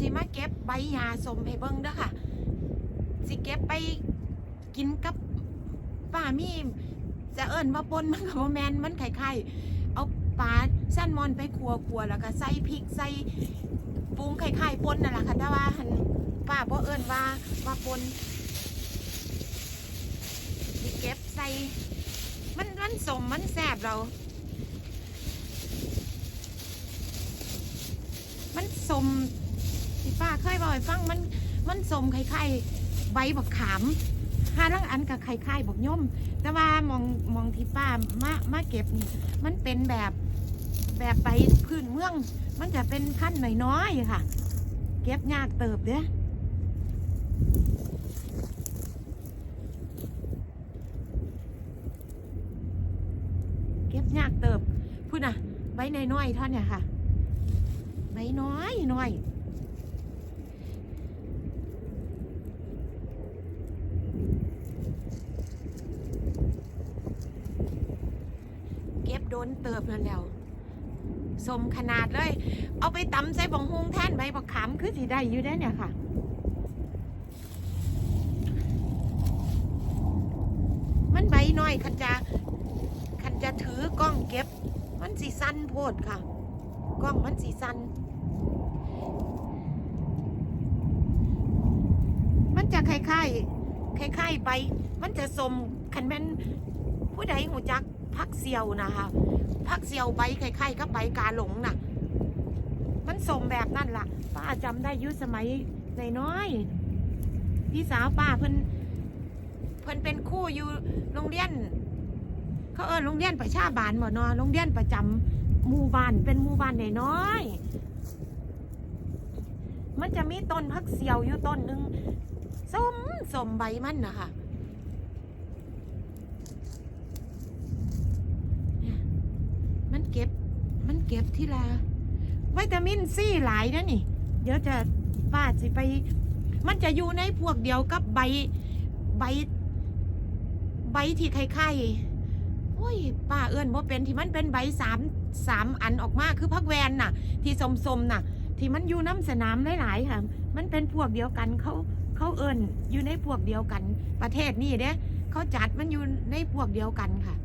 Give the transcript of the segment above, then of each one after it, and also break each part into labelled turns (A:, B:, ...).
A: สิมาเก็บใบหญ้าสมให้เบิ่งเด้อค่ะ สิเก็บไปกินกับป้ามีจะเอิ้นว่าปนมันก็บ่แมนมันไข่ๆเอาปลาแซลมอนไปคั่วๆแล้วก็ใส่พริกใส่ปรุงไข่ๆปนนั่นแหละค่ะแต่ว่าหั่นป้าบ่เอิ้นว่าว่าปนสิเก็บใส่มันมันสมมันแสบเรา มันสม ที่ป้าเคยบอกให้ฟังมันมันสมไข่ไข่ใบบักขามห้าลังอันกับไข่ไข่บักย่อมแต่ว่ามองมองที่ป้ามามาเก็บนี่มันเป็นแบบแบบใบพื้นเมือง มันจะเป็นขั้นหน้อยๆค่ะ เก็บยากเติบเด้อเก็บยากเติบพูดนะใบน้อยๆท่าเนี่ยค่ะใบน้อยน้อยเก็บโด นเติบนั่นแล้วสมขนาดเลย เอาไปตำใส่บังฮุงแท่นใบบักขามคือสีได้อยู่ได้เนี่ยค่ะมันใบน้อยคันจะคันจะถือกล้องเก็บ มันสีสั้นโพดค่ะ กล้องมันสีสั้นมันจะคล้ายๆคล้ายๆใบมันจะสมคันแม่นผู้ใดหูจัก พักเซียวนะคะพักเซียวใบคล้ายๆกับใบกาหลงน่ะ มันสมแบบนั่นล่ะ ป้าจำได้ยุสมัยในน้อย พี่สาวป้าเพิ่นเพิ่นเป็นคู่อยู่โรงเรียน เขาเออโรงเรียนประชาบาลบ่เนอโรงเรียนประจำหมู่บ้านเป็นหมู่บ้านในน้อย มันจะมีต้นพักเสียวอยู่ต้นหนึ่งส้มสมใบมันนะคะเนี่ยมันเก็บ มันเก็บ ที่ละวิตามินซีหลายนะนี่ เดี๋ยวจะป้าสิไป มันจะอยู่ในพวกเดียวกับใบใบ ใบที่ไข่ๆโอ้ยป้าเอื้อนว่าเป็นที่มันเป็นใบสามสามอันออกมาคือพักแวนน่ะ ที่สมสมน่ะ ที่มันอยู่น้ำสนามหลายๆค่ะ มันเป็นพวกเดียวกันเขาเขาเอิญอยู่ในพวกเดียวกัน ประเทศนี่เด้เขาจัดมันอยู่ในพวกเดียวกันค่ะ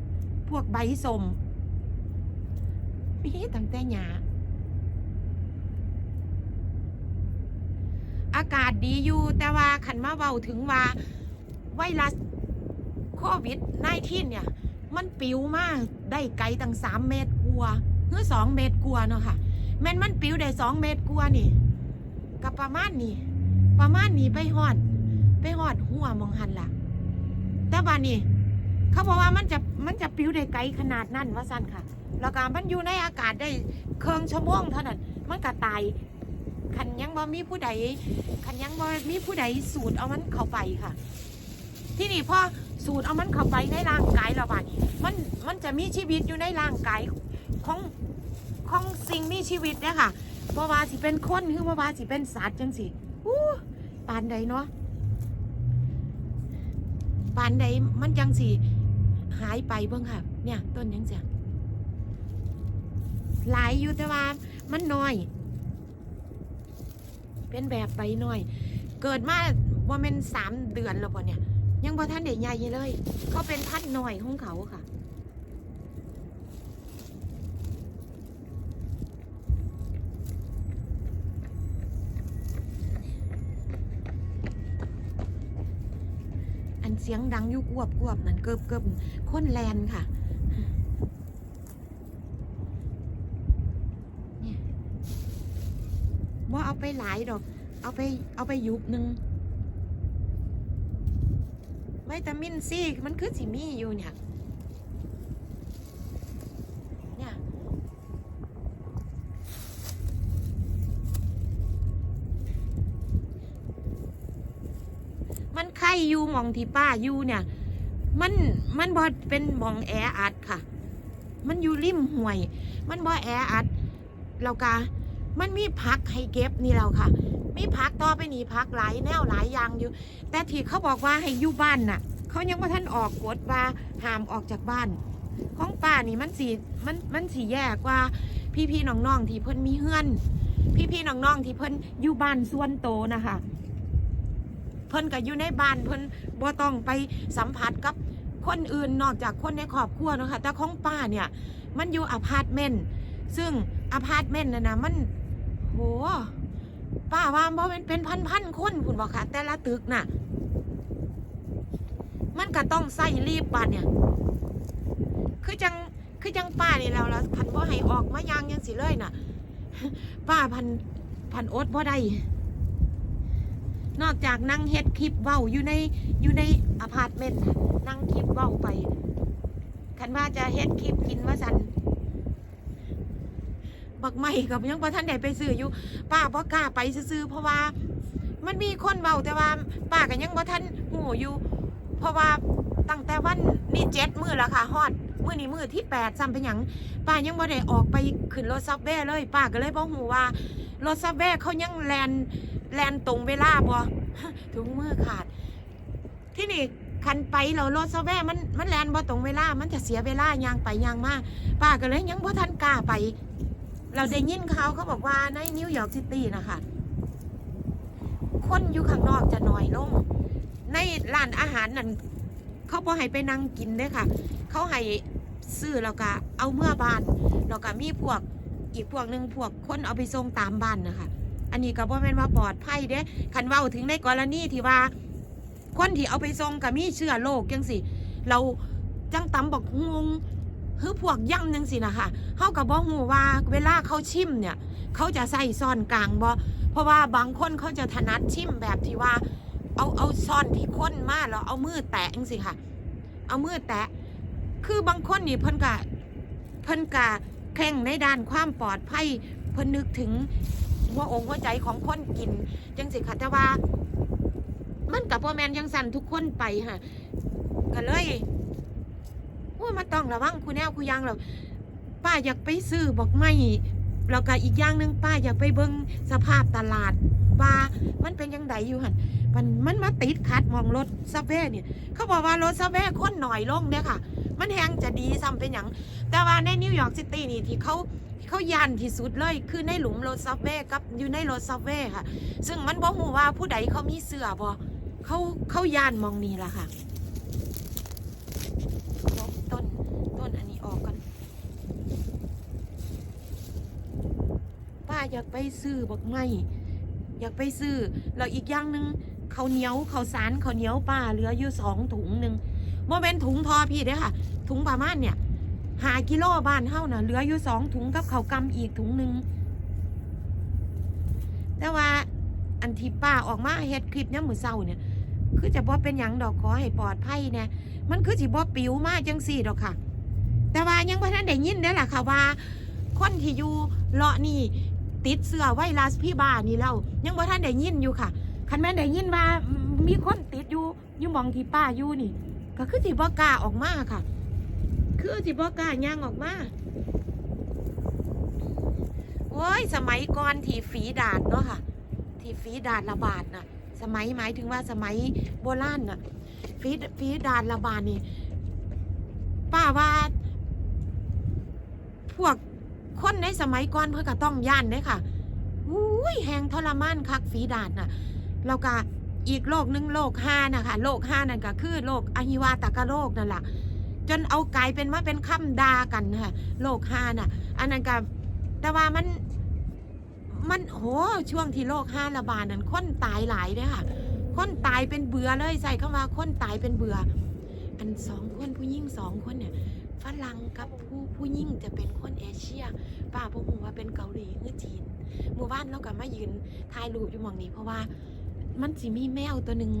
A: พวกใบสม มีตั้งแต่หยาอากาศดีอยู่ แต่ว่าขันมาเว้าถึงว่า ไวรัสโควิด19เนี่ย มันปิวมากได้ไกลตั้งสามเมตรกลัวาหรือสองเมตรกลัวาเนาะค่ะแม่นมันปิวได้สองเมตรกลัวานี่กับประมาณนี้ประมาณนี้ไปหอด ไปหอดหัวมองหันล่ะ แต่ว่านี่ เขาบอกว่ามันจะมันจะปิวได้ไกลขนาดนั้นว่าสั้นค่ะ แล้วก็มันอยู่ในอากาศได้เครื่องชั่วโมงเท่านั้น มันก็ตายคันยังบ่มีผู้ใดคันยังบ่มีผู้ใดสูดเอามันเข้าไปค่ะ ที่นี่พอสูดเอามันเข้าไปในร่างกายเราบ้านี้มันมันจะมีชีวิตอยู่ในร่างกายของของสิ่งมีชีวิตเนี่ยค่ะเพราะว่าสิเป็นคนหรือว่ว่าสิเป็นสัตว์จังสิอู้ปานใดเนาะปานใดมันจังสิหายไปเบิ่งค่ะ เนี่ยต้นยังเสีย หลายอยู่แต่ว่ามันน้อย เป็นแบบไปหน่อย เกิดมาว่าเป็นสามเดือนแล้วป่ะเนี่ย ยังพอท่านเด็กใหญ่เลย เขาเป็นพันหน่อยของเขาค่ะอันเสียงดังยุกวบกวบนั่นเกิบเกิบค้นแลนค่ะเนี่ยว่าเอาไป หลายดอก เอาไปเอาไปยุบหนึ่งวิตามินซีมันคือสิมีอยู่เนี่ยเนี่ยมันไข่อยู่มองที่ป้าอยู่เนี่ย มันมันบอเป็นมองแออัดค่ะ มันอยู่ริมห่วย มันบอแออัดเรากา มันมีพักให้เก็บนี่เราค่ะ มีพักต่อไปนี่พักหลายแนวหลายอย่างอยู่ แต่ที่เขาบอกว่าให้อยู่บ้านน่ะ เขายังว่าท่านออกกฎว่าห้ามออกจากบ้าน ของป้านี่มันสีมันมันสีแย่กว่า พี่ๆน้องๆที่เพิ่นมีเฮือน พี่ๆน้องๆที่เพิ่นอยู่บ้านส่วนโตนะคะ เพิ่นก็อยู่ในบ้านเพิ่นบ่ต้องไปสัมผัสกับคนอื่นนอกจากคนในครอบครัวนะคะแต่ของป้าเนี่ย มันอยู่อพาร์ตเมนต์ซึ่งอพาร์ตเมนต์นะนะมัน หป้าว่าบ่เป็นเป็นพันๆคนคุณบอกค่ะ แต่ละตึกน่ะ มันก็ต้องใส่รีบบัดเนี่ย คือจังคือจังป้านี่แล้วแล้วพันบ่ให้ออกมายางยังสิเลยน่ะ ป้าพันพันอดบ่ได้นอกจากนั่งเฮ็ดคลิปเว้าอยู่ในอยู่ในอพาร์ตเมนต์นั่งคลิปเว้าไปคันว่าจะเฮ็ดคลิปกินว่าสัน บักไม่กับยังบ่ท่านได้ไปซื้ออยู่ ป้าบ่กล้าไปซื้อเพราะว่า มันมีคนเว้าแต่ว่าป้าก็ยังบ่ท่านหูอยู่ เพราะว่าตั้งแต่วันนี่เจ็ดมือแล้วค่ะฮอดมือนี้มือที่แปดซ้ำเป็นยังป้ายังบ่ได้ออกไปขึ้นรถซับเบ้เลย ป้าก็เลยบ่ฮู้ว่ารถซับเบ้เขายังแลนแลนตรงเวลาบ่ถุงมือขาด ที่นี่คันไปเรารถซับเบ้มันมันแลนบ่ตรงเวลา มันจะเสียเวลายางไปยางมาป้าก็เลยยังบ่ทันกล้าไป เราได้ยินเขาเขาบอกว่าในนิวยอร์กซิตี้นะคะ คนอยู่ข้างนอกจะน้อยลง ในร้านอาหารนั่นเขาบ่ให้ไปนั่งกินด้อค่ะ เขาให้ซื้อแล้วก็เอาเมื่อบานแล้วก็มีพวกอีกพวกหนึ่งพวกคนเอาไปส่งตามบ้านนะคะ อันนี้ก็บ่แม่นว่าปลอดภัยเด้คันว้าถึงในกรณีที่ว่า คนที่เอาไปส่งก็มีเชื้อโรคจังสิเราจังตำบอกงง คือพวกย่ำจังสินะคะเฮาก็บ่ฮู้ว่าเวลาเขาชิมเนี่ย เขาจะใส่ซ่อนกลางบ่เพราะว่าบางคนเขาจะถนัดชิมแบบที่ว่า เอาเอาซ่อนที่ข้นมาแล้วเอามือแตะจังสิค่ะ เอามือแตะ คือบางคนนี่เพิ่นกะเพิ่นกะแข่งในด้านความปลอดภัยเพิ่นนึกถึงหัวอกหัวใจของคนกินจังสิค่ะแต่ว่า มันกับพ่อแมนยังสั่นทุกคนไปค่ะก็เลย มาต้องระวังคุณแนวคุณยังเราป้าอยากไปซื้อบอกไม่แล้วก็อีกอย่างหนึ่งป้าอยากไปเบิ่งสภาพตลาดว่ามันเป็นยังไงอยู่หันมันมันมาติดขัดมองรถซับเว่เนี่ย เขาบอกว่ารถซับเว่คนหน่อยลงเนี่ยค่ะ มันแหงจะดีซ้ำเป็นอย่าง แต่ว่าในนิวยอร์กซิตี้นี่ที่เขาเขายันที่สุดเลยคือในหลุมรถซับเว่กับอยู่ในรถซับเว่ค่ะ ซึ่งมันบอกหูว่าผู้ใดเขามีเสือบ่เขาเขายานมองนี่ละค่ะลบต้นต้น ออกกัน ป้าอยากไปซื้อบอกไม่อยากไปซื้อแล้วอีกอย่างหนึ่งเขาเหนียวเขาสารเขาเหนียวป้าเหลืออยู่สองถุงหนึ่งโมเป็นถุงทอพี่เด้อค่ะ ถุงประมาณเนี่ยหากิโลบ้านเท่าน่ะเหลืออยู่สองถุงกับเขากำอีกถุงหนึ่งแต่ว่าอันที่ป้าออกมาเฮ็ดคลิปเนี่ยมือเศร้าเนี่ย คือจะบ่เป็นหยังดอกขอให้ปลอดภัยเนี่ยมันคือสิบ่ปิวมากจังสี่ดอกค่ะ แต่ว่ายังบ่ทันได้ยินเด้อล่ะค่ะว่า คนที่อยู่เลาะนี่ติดเสื้อไวรัสพี่บ้านี่แล้วยังบ่ท่านได้ยินอยู่ค่ะคันแม่นได้ยินว่ามีคนติดอยู่อยู่มองที่ป้าอยู่นี่ ก็คือสิบ่กล้าออกมาค่ะ คือสิบ่กล้าย่างออกมาโอ้ยสมัยก่อนที่ฝีดาดเนาะค่ะ ที่ฝีดาดระบาดน่ะ สมัยหมายถึงว่าสมัยโบราณน่ะฝีฝีดาดระบาดนี่ป้าว่า พวกคนในสมัยก่อนเพื่อก็ต้องย่านเด้ค่ะอุ้ยแหงทรมานคักฝีดาดน่ะแล้วก็อีกโรคหนึงโรคห้านะคะโรคห้านั่นก็คือโรคอหิวาตกโรคนั่นแหละจนเอากลายเป็นว่าเป็นคำดากันค่ะโรคห้าน่ะ อันนั้นก็แต่ว่ามันมันโหช่วงที่โรคห้าระบาดนั้นคนตายหลายเด้อค่ะ คนตายเป็นเบื่อเลยใส่คำว่าคนตายเป็นเบื่อ อันสองคนผู้หญิงสองคนเนี่ย ฝรั่งกับผู้ผู้ยิ่งจะเป็นคนเอเชียป้าพวกหูว่าเป็นเกาหลีหรือจีนหมู่บ้านเราก็มายืนถ่ายรูปอยู่หมองนี้เพราะว่ามันสิมีแมวตัวหนึ่ง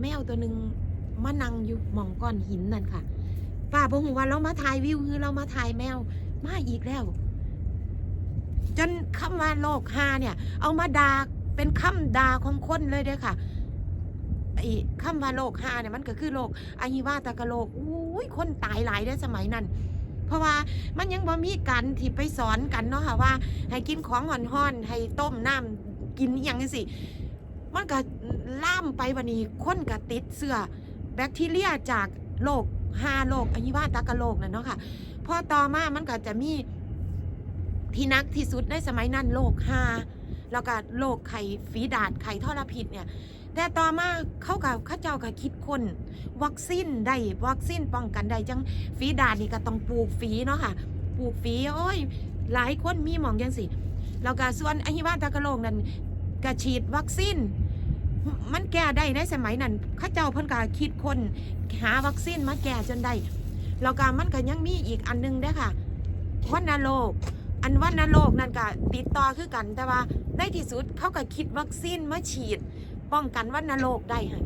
A: แมวตัวหนึ่งมานั่งอยู่หมองก้อนหินนั่นค่ะป้าพวกหูว่าเรามาถ่ายวิวคือเรามาถ่ายแมวมาอีกแล้ว จนคำว่าโลกฮาเนี่ย เอามาดาเป็นคำด่าของคนเลยเด้อค่ะ ไอ้คำว่าโลกฮาเนี่ยมันก็คือโลกอาหิวาตากะโลกอุ้ยคนตายหลายได้สมัยนั้น เพราะว่ามันยังบ่มีการที่ไปสอนกันเนาะค่ะว่า ให้กินของห่อนๆให้ต้มน้ำกินอย่างนี้สิมันก็ล่ามไปวันนี้คนก็ติดเสื้อแบคทีเรียจากโรคฮาโรคอหิวาตากะโรคนั่นเนาะค่ะพอต่อมามันก็จะมีที่นักที่สุดในสมัยนั้นโรคฮาแล้วก็โรคไข้ฝีดาดไข้ทรพิษเนี่ย แต่ต่อมาเขากับข้าเจ้าก็คิดคนวัคซีนได้วัคซีนป้องกันได้จังฝีดาดนี่ก็ต้องปลูกฝีเนาะค่ะปลูกฝีโอ้ยหลายคนมีหมองยังสิแล้วก็ส่วนอหิวาตากะโรคนั้นก็ฉีดวัคซีนมันแก้ได้ในสมัยนั้นข้าเจ้าเพิ่นก็คิดคนหาวัคซีนมาแก้จนได้แล้วก็มันก็ยังมีอีกอันหนึงเด้ค่ะวัณโรคอันวัณโรคนั่นก็ติดต่อคือกันแต่ว่าในที่สุดเขาก็คิดวัคซีนมาฉีด ป้องกันวัณโรคได้ค่ะ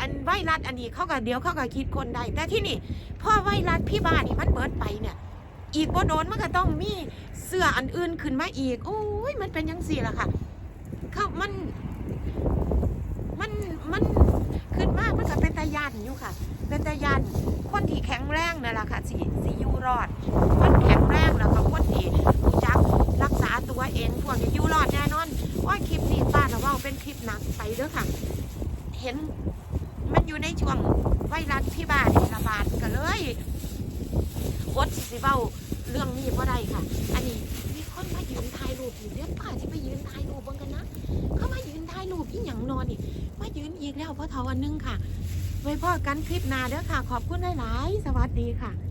A: อันไวรัสอันนี้เขาก็เดี๋ยวเขาก็คิดคนได้ แต่ที่นี่พ่อไวรัสพี่บ้านนี่มันเบิดไปเนี่ยอีกบ่โดนมันก็ต้องมีเสื้ออันอื่นขึ้นมาอีก โอ้ยมันเป็นยังสี่ล่ะค่ะเขามัน มัน มันขึ้นมากมันก็เป็นตายันอยู่ค่ะ เป็นตายันคนที่แข็งแรงนั่นแหละค่ะสิสิอยู่รอด คนแข็งแรงแล้วก็คนที่รู้จักรักษาตัวเองพวกนี้อยู่รอดแน่นอนว่าคลิปนี้ป้า แต่ว่าเป็นคลิปหนักไปเด้อค่ะ เห็นมันอยู่ในช่วงไวรัสพี่บานนี่ระบาดกันเลยอดสิเบ้าเรื่องนี้เพราะใดค่ะ อันนี้มีคนมายืนถ่ายรูปอยู่เดี๋ยวป้าจะไปยืนถ่ายรูปบ้างกันนะ เขามายืนถ่ายรูปอีหยังนอนนี่มายืนอีกแล้วเพราะเทาอันนึงค่ะ ไว้พ่อกันคลิปหน้าเด้อค่ะ ขอบคุณหลาย ๆ สวัสดีค่ะ